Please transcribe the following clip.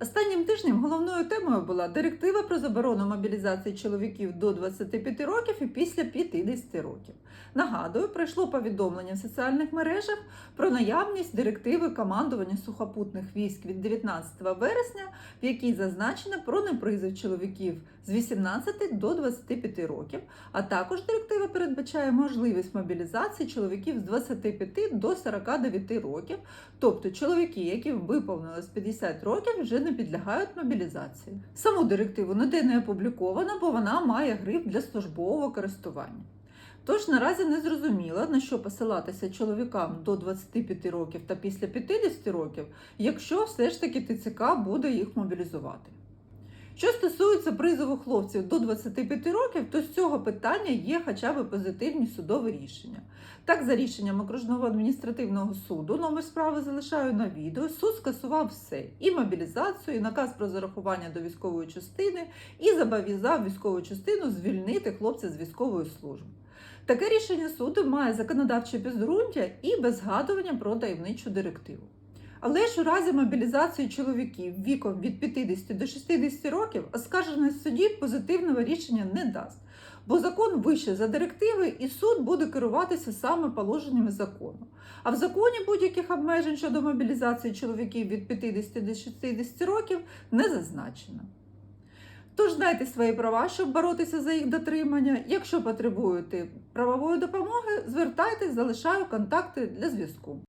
Останнім тижнем головною темою була директива про заборону мобілізації чоловіків до 25 років і після 50 років. Нагадую, прийшло повідомлення в соціальних мережах про наявність директиви командування сухопутних військ від 19 вересня, в якій зазначено про непризов чоловіків з 18 до 25 років, а також директива передбачає можливість мобілізації чоловіків з 25 до 49 років, тобто чоловіки, яким виповнилось 50 років, вже не підлягають мобілізації. Саму директиву ніде не опубліковано, бо вона має гриф для службового користування. Тож наразі не зрозуміло, на що посилатися чоловікам до 25 років та після 50 років, якщо все ж таки ТЦК буде їх мобілізувати. Що стосується призову хлопців до 25 років, то з цього питання є хоча б позитивні судові рішення. Так, за рішенням окружного адміністративного суду, номер справи залишаю на відео, суд скасував все: і мобілізацію, і наказ про зарахування до військової частини, і зобов'язав військову частину звільнити хлопця з військової служби. Таке рішення суду має законодавче підґрунтя і без згадування про таємничу директиву. Але ж у разі мобілізації чоловіків віком від 50 до 60 років оскаржений судді позитивного рішення не дасть, бо закон вище за директиви, і суд буде керуватися саме положеннями закону. А в законі будь-яких обмежень щодо мобілізації чоловіків від 50 до 60 років не зазначено. Тож знайте свої права, щоб боротися за їх дотримання. Якщо потребуєте правової допомоги, звертайтесь, залишаю контакти для зв'язку.